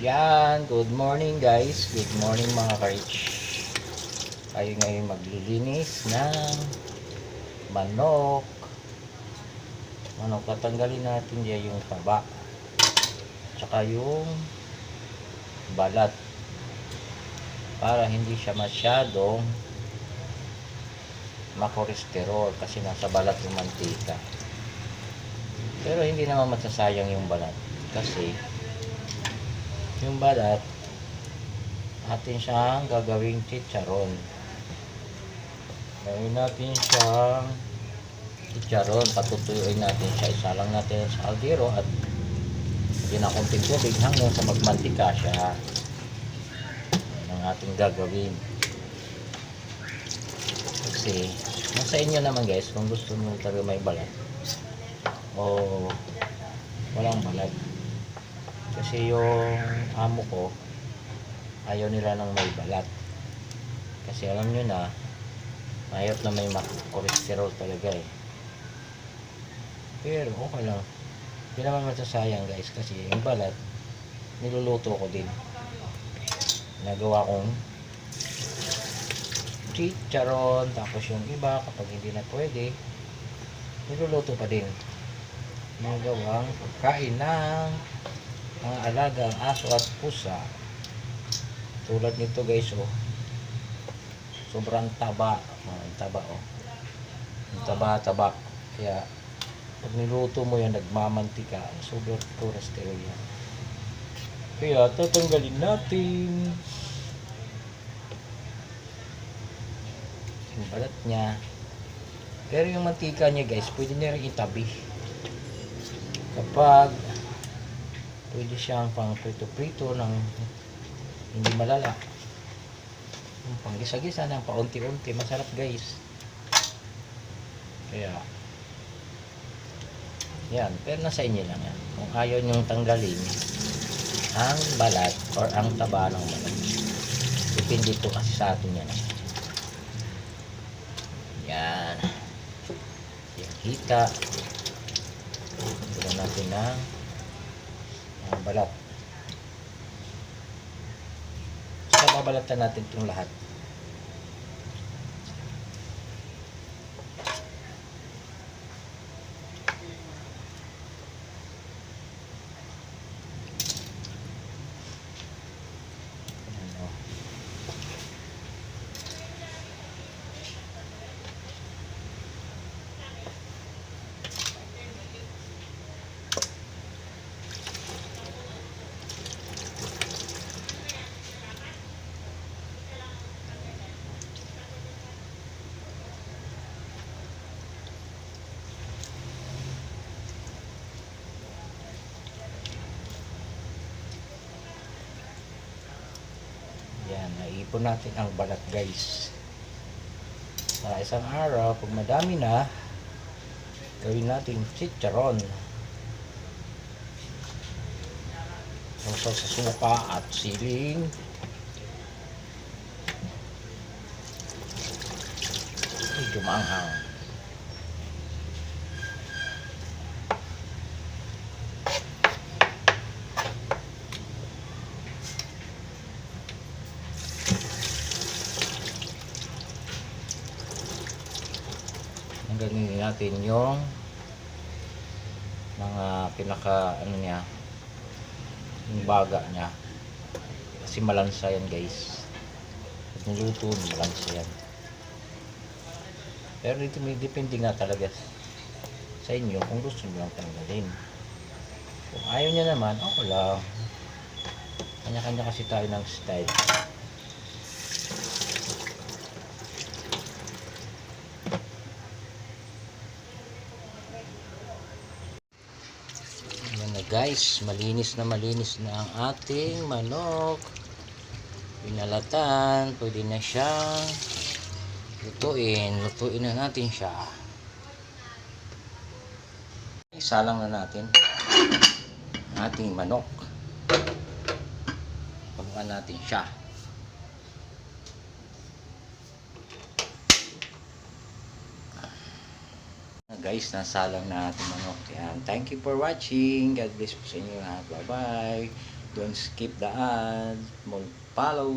Yan, good morning guys. Good morning mga ka-rich. Tayo ngayon maglilinis ng manok. Manok, tatanggalin natin dyan yung taba. Tsaka yung balat. Para hindi siya masyadong makolesterol kasi nasa balat yung mantika. Pero hindi naman masasayang yung balat kasi yung balat atin siyang gagawing chicharon. Gawin natin siyang chicharon. Patutuyuin natin siya. Isa lang natin sa aldero at lagyan ng konting tubig hanggang sa magmantika siya. Ang ating gagawin. Kasi, nasa inyo naman guys kung gusto nyo talaga may balat o walang balat. Kasi yung amo ko, ayaw nila ng may balat. Kasi alam nyo na, mahirap na may ma- cholesterol talaga eh. Pero okay lang. Hindi naman masasayang guys kasi yung balat, niluluto ko din. Nagawa kong chicharon, tapos yung iba kapag hindi na pwede, niluluto pa din. Nagawang pagkain ng mga alagang aso at pusa. Tulad nito guys oh. Sobrang taba. Oh, ang taba oh. Ang taba-taba. Kaya pag niluto mo yan, nagmamantika. Sobrang cholesterol yan. Kaya tatanggalin natin. Yung balat niya. Pero yung mantika niya guys, pwede niya rin itabi. Kapag pwede siyang pang prito-prito ng hindi malala. Pang gisa-gisa ng paunti-unti. Masarap guys. Kaya, yan. Pero nasa inyo lang yan. Kung ayaw nyong tanggalin ang balat or ang taba ng balat. Depende ito kasi sa atin yan. Yan. Yung hita. Tignan natin ng balat. Sa babalatan natin itong lahat. Ano. Naipon natin ang balat guys. Sa isang araw, pag madami na, gawin natin chicharon. Sausaw sa suka at siling. Medyo maanghang. Hanggang natin yung mga pinaka ano niya yung baga niya. Kasi malansa yan guys. Pag niluto malansa yan. Pero dito may depende nga talaga sa inyo kung gusto nyo lang tanggalin. Kung ayaw niya naman ako lang. Kanya-kanya kasi tayo ng style guys, malinis na malinis na ang ating manok. Pinalatan, pwede na siyang lutuin. Lutuin na natin siya. Isalang na natin ating manok. Pagmukan natin siya. Guys, nasalang na ating manok. Yan. Thank you for watching. God bless po sa inyo lahat. Bye-bye. Don't skip the ad. Follow.